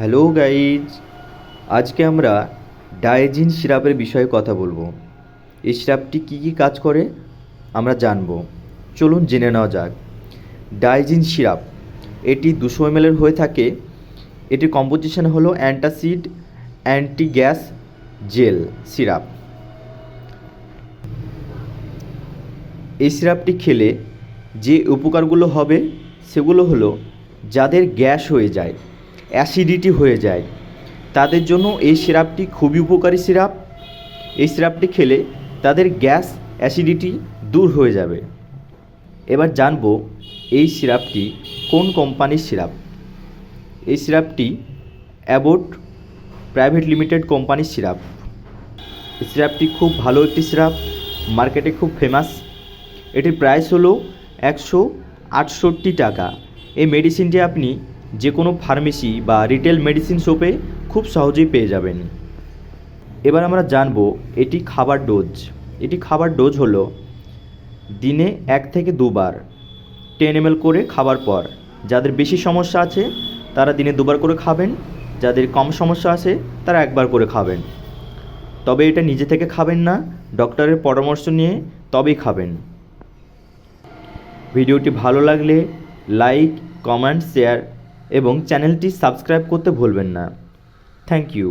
Hello guys আজকে আমরা diazine সিরাপের বিষয়ে কথা বলব। এই সিরাপটি কী কী কাজ করে? আমরা জানব। চলুন জেনে নেওয়া যাক। ডায়াজিন সিরাপ, এটি দুশো এমএলের হয়ে থাকে। এটির কম্পোজিশন হলো antacid anti gas gel syrup. এই সিরাপটি খেলে যে উপকারগুলো হবে, সেগুলো হলো যাদের গ্যাস হয়ে যায়। অ্যাসিডিটি হয়ে যায়। তাদের জন্য এই সিরাপটি খুবই উপকারী সিরাপ। এই সিরাপটি খেলে তাদের গ্যাস অ্যাসিডিটি দূর হয়ে যাবে। এবার জানব এই সিরাপটি কোন কোম্পানির সিরাপ? এই সিরাপটি অ্যাবোট প্রাইভেট লিমিটেড কোম্পানির সিরাপ। এই সিরাপটি খুব ভালো একটি সিরাপ, মার্কেটে খুব ফেমাস। এটির প্রাইস হলো একশো আটষট্টি টাকা। এই মেডিসিনটি আপনি যে কোনো ফার্মেসি বা রিটেল মেডিসিন শপে খুব সহজেই পেয়ে যাবেন। এবার আমরা জানব এটি খাবার ডোজ এটি খাবার ডোজ হলো দিনে এক থেকে দুবার টেন এম করে খাবার পর। যাদের বেশি সমস্যা আছে, তারা দিনে দুবার করে খাবেন। যাদের কম সমস্যা আছে, তারা একবার করে খাবেন। তবে এটা নিজে থেকে খাবেন না ডক্টরের পরামর্শ নিয়ে তবেই খাবেন। ভিডিওটি ভালো লাগলে লাইক কমেন্ট শেয়ার এবং চ্যানেলটি সাবস্ক্রাইব করতে ভুলবেন না। Thank you.